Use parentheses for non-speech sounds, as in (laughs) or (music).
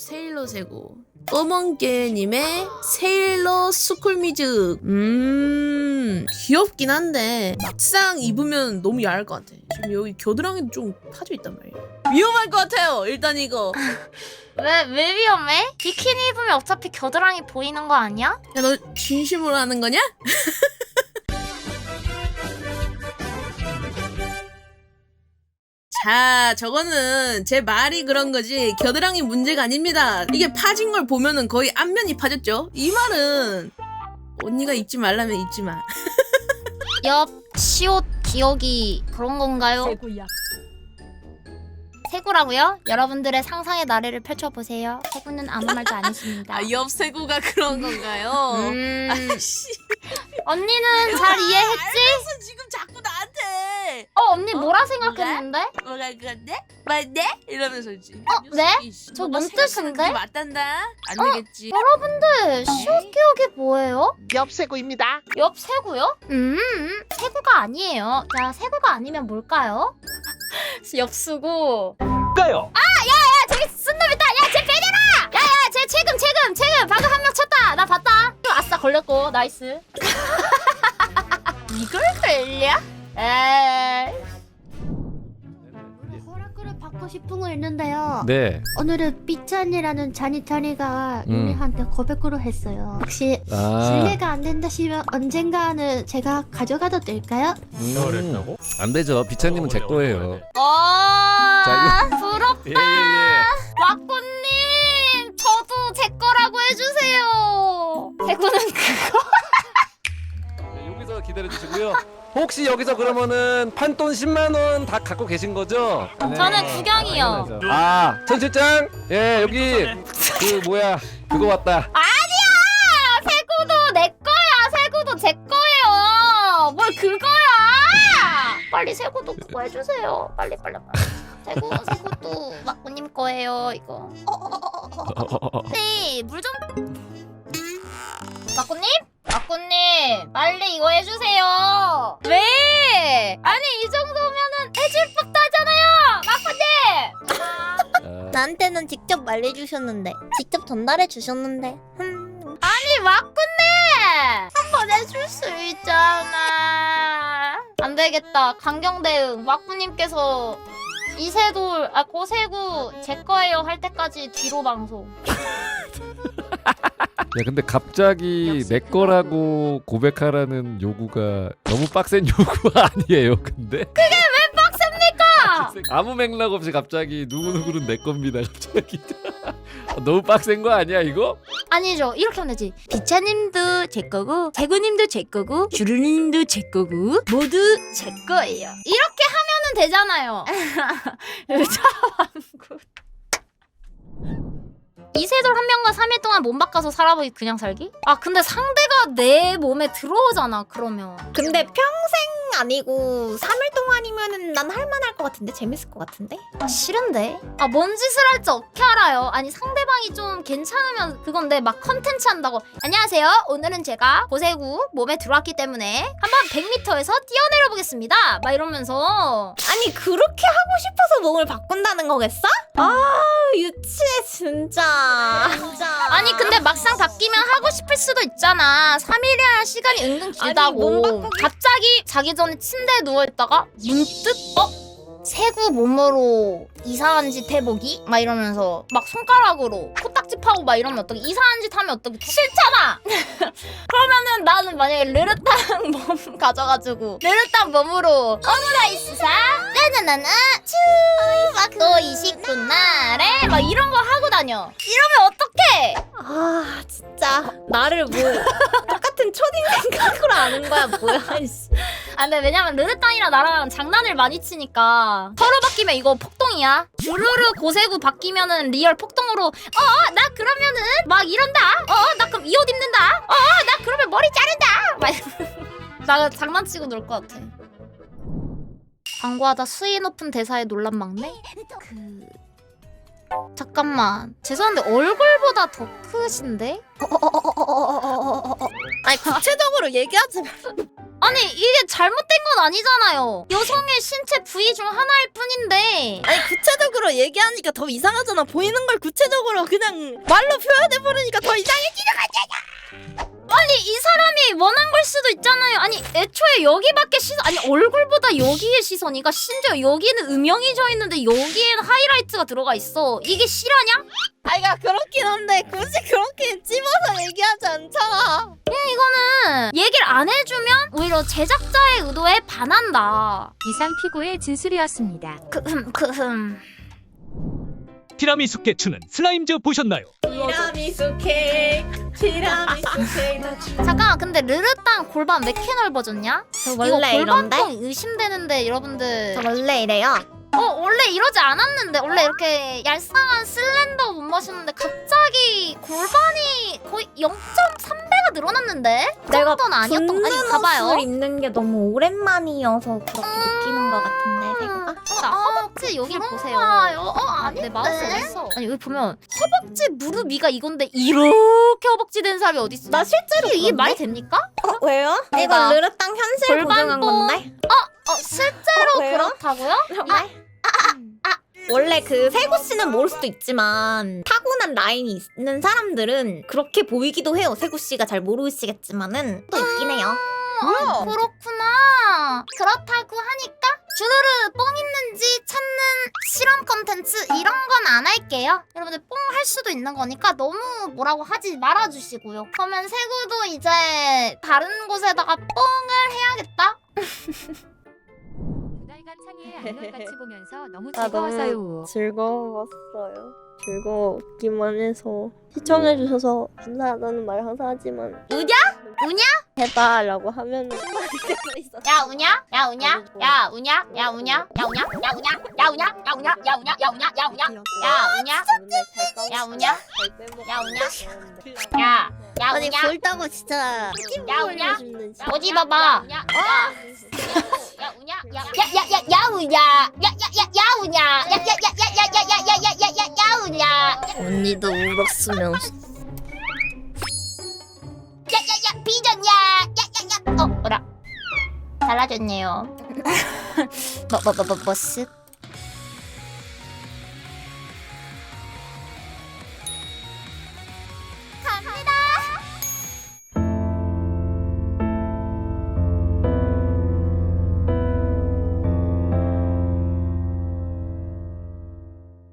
세일러 세고 꼬멍개님의 세일러 스쿨미즈 음 귀엽긴 한데 막상 입으면 너무 야할 것 같아 지금 여기 겨드랑이도 좀 파져 있단 말이야 위험할 것 같아요 일단 이거 (laughs) 왜, 왜 위험해? 비키니 입으면 어차피 겨드랑이 보이는 거 아니야? 야 너 진심으로 하는 거냐? (laughs) 자, 저거는 제 말이 그런 거지 겨드랑이 문제가 아닙니다. 이게 파진 걸 보면은 거의 앞면이 파졌죠. 이 말은 언니가 입지 말라면 입지 마. (laughs) 옆 시옷 기억이 그런 건가요? 세구라고요? 여러분들의 상상의 나래를 펼쳐보세요. 세구는 아무 말도 안 했습니다. (laughs) 아, 옆세구가 그런 건가요? 음, 씨, 언니는 잘 이해했지? 알면서 지금 어, 언니 어? 뭐라 생각했는데? 뭐가 그건데? 맞네? 이러면서 이제. 어, 네? 이씨, 저 너가 뭔 생각하는 뜻인데? 그게 맞단다. 안 어? 되겠지. 여러분들 시옷 기억이 뭐예요? 엽세구입니다. 옆 세구요? 음, 세구가 아니에요. 자, 세구가 아니면 뭘까요? (laughs) 엽수고. 까요. 야, 저기 쓴놈 있다. 야, 쟤 빼내라. 야, 야, 쟤 최금, 최금, 최금. 방금 한 명 쳤다. 나 봤다. 아싸, 걸렸고. 나이스. (laughs) 이걸 걸려? 에이. 허락을 받고 싶은 거 있는데요. 네. 오늘은 삐찬이라는 잔이찬이가 음. 유리한테 고백으를 했어요. 혹시 아. 실례가 안 된다 싶으면 언젠가는 제가 가져가도 될까요? 음. 안 되죠. 비차님은 제 거예요. 어, 자, 부럽. 예, 예, 예. 왁구님, 저도 제 거라고 해주세요. 세구는 그거. 네, 여기서 기다려 주시고요. 혹시 여기서 그러면은 판돈 10만 원 다 갖고 계신 거죠? 네. 저는 구경이요. 아, 전 실장. 예, 여기 그 뭐야? 그거 왔다. 아니야! 세구도 내 거야! 세구도 제 거예요! 뭘 그거야! 빨리 세구도 그거 해주세요. 빨리, 빨리, 빨리. 세구, 세구도 막구님 거예요, 이거. 네, 물 좀. 막구님? 막구님, 빨리 이거 해주세요. 왜? 아니, 이 정도면은 해줄 법도 하잖아요! 막구님! 아, (laughs) 나한테는 직접 말해주셨는데 직접 전달해 주셨는데 흠. 아니 막군네 한번 해줄 수 있잖아 안 되겠다 강경 대응 막구님께서 이세돌 아 고세구 제 거예요 할 때까지 뒤로 방송 (laughs) (laughs) 야, 근데 갑자기 내 거라고 고백하라는 요구가 너무 빡센 (laughs) 요구 아니에요, 근데? 그게 왜 빡셉니까? 아무 맥락 없이 갑자기 누구누구는 내 겁니다, 갑자기. (laughs) 너무 빡센 거 아니야, 이거? 아니죠 이렇게 하면 되지 비차님도 제 거고 세구님도 제 거고 주르님도 제 거고 모두 제 거예요 이렇게 하면은 되잖아요 여자 왕국 이세돌 한 명과 3일 동안 몸 바꿔서 살아보기 그냥 살기? 아 근데 상대가 내 몸에 들어오잖아 그러면 근데 평생 아니고 3일 동안이면은 난 할만할 것 같은데? 재밌을 것 같은데? 아, 싫은데? 아 뭔 짓을 할지 어떻게 알아요? 아니 상대방이 좀 괜찮으면 그건데 막 컨텐츠 한다고. 안녕하세요. 오늘은 제가 고세구 몸에 들어왔기 때문에 한번 100m에서 뛰어내려 보겠습니다. 막 이러면서. 아니 그렇게 하고 싶어서 몸을 바꾼다는 거겠어? 아 유치해 진짜. 진짜. 아니 근데 막상 바뀌면 하고 싶을 수도 있잖아. 3일이라는 시간이 은근 길다고. 몸 바꾸기- 갑자기 자기 전에 침대에 누워있다가 문득 어? 세구 몸으로 이상한 짓 해보기? 막 이러면서 막 손가락으로 코딱지 파고 막 이러면 어떡해? 이상한 짓 하면 어떡해? 싫잖아! (laughs) 그러면은 나는 만약에 르르땅 (laughs) 몸 가져가지고 르르땅 몸으로 오므라이스사? 나나나나 츄막또 29날에 막 이런 거 하고 다녀. 이러면 어떡해? 아 진짜. 나를 뭐 (laughs) 똑같은 초딩 생각으로 아는 거야 뭐야 이씨. 아 근데 왜냐면 르르땅이랑 나랑 장난을 많이 치니까 서로 바뀌면 이거 폭동이야 주르르 고세구 바뀌면은 리얼 폭동으로 어어 나 그러면은 막 이런다 어어 나 그럼 이 옷 입는다 어어 나 그러면 머리 자른다 막 나 장난치고 놀 것 같아 광고하다 수위 높은 대사에 논란 막내? 그... 잠깐만 죄송한데 얼굴보다 더 크신데? 아니 구체적으로 얘기하지 마 아니 이게 잘못된 건 아니잖아요. 여성의 신체 부위 중 하나일 뿐인데 아니 구체적으로 얘기하니까 더 이상하잖아. 보이는 걸 구체적으로 그냥 말로 표현해 버리니까 더 이상해지는 아니 이 사람이 원한 걸 수도 있잖아요. 아니 애초에 여기밖에 시선 아니 얼굴보다 여기에 시선이가 심지어 여기는 음영이 져 있는데 여기에는 하이라이트가 들어가 있어. 이게 실화냐? 아이가 그렇긴 한데 굳이 그렇게 찝어서 얘기하지 않잖아. 이거는 얘기를 안 해주면 오히려 제작자의 의도에 반한다. 이상 피고의 진술이었습니다. 크흠 크흠. 티라미수 깨추는 슬라임즈 보셨나요? 티라미수 케이크, 티라미수 케이크. (laughs) 잠깐만 근데 르르땅 골반 왜 이렇게 넓어졌냐? 저 이거 원래 이런데? 골반통 의심되는데 여러분들 저 원래 이래요. 어 원래 이러지 않았는데 원래 이렇게 얄쌍한 슬렌더 몸머신는데 갑자기 골반이 거의 0.3 그 내가 정도는 아니었던 아니 봐봐요 옷을 입는 게 너무 오랜만이어서 그렇게 느끼는 것 같은데 세구가. 자 허벅지 여기를 보세요 어, 내 마우스 어딨어 아니 여기 보면 허벅지 무릎 위가 이건데 이렇게 허벅지 된 사람이 어디 있어 나 실제로 이게, 그런데? 말이 됩니까? 어, 왜요? 내가 이거 르르땅 현실 고정한. 건데. 어 실제로 왜요? 그렇다고요? 아, 원래 그 세구 씨는 모를 수도 있지만 타고난 라인이 있는 사람들은 그렇게 보이기도 해요. 세구 씨가 잘 모르시겠지만은 또 있긴 해요. 아, 그렇구나. 그렇다고 하니까 주르르 뽕 있는지 찾는 실험 컨텐츠 이런 건 안 할게요. 여러분들 뽕 할 수도 있는 거니까 너무 뭐라고 하지 말아주시고요. 그러면 세구도 이제 다른 곳에다가 뽕을 해야겠다. (laughs) 창의의 악명 같이 보면서 너무 아, 즐거워서요. 즐거웠어요. 즐거웠기만 해서 시청해주셔서 감사하다는 말 항상 하지만 우냐? 우냐? 해봐라고 하면 한마디 때도 있어. 야 우냐? 야 우냐? 야 우냐? 야 우냐? 야 우냐? 야 우냐? 야 우냐? 야 우냐? 야 우냐? 야 우냐? 야 우냐? 야 우냐? 야 우냐? 야 우냐? 야, 야 아니 우냐? 볼다고 진짜 야 우냐? 싶는 진짜. 어디 봐봐. 야, 야, 야, 우냐? 야, 야, 야, 야, 야, 우냐? 야, 야, 야, 야, 우냐? 야, 야, 야, 야, 야, 야, 야, 야, 야, 야, 야, 야, 우냐? 언니도 울었으면 야, 야, 야, 삐졌냐? 야, 야, 야. 어, 뭐라? 달라졌네요. 뭐, 뭐, 뭐, 뭐, 뭐, 쓱.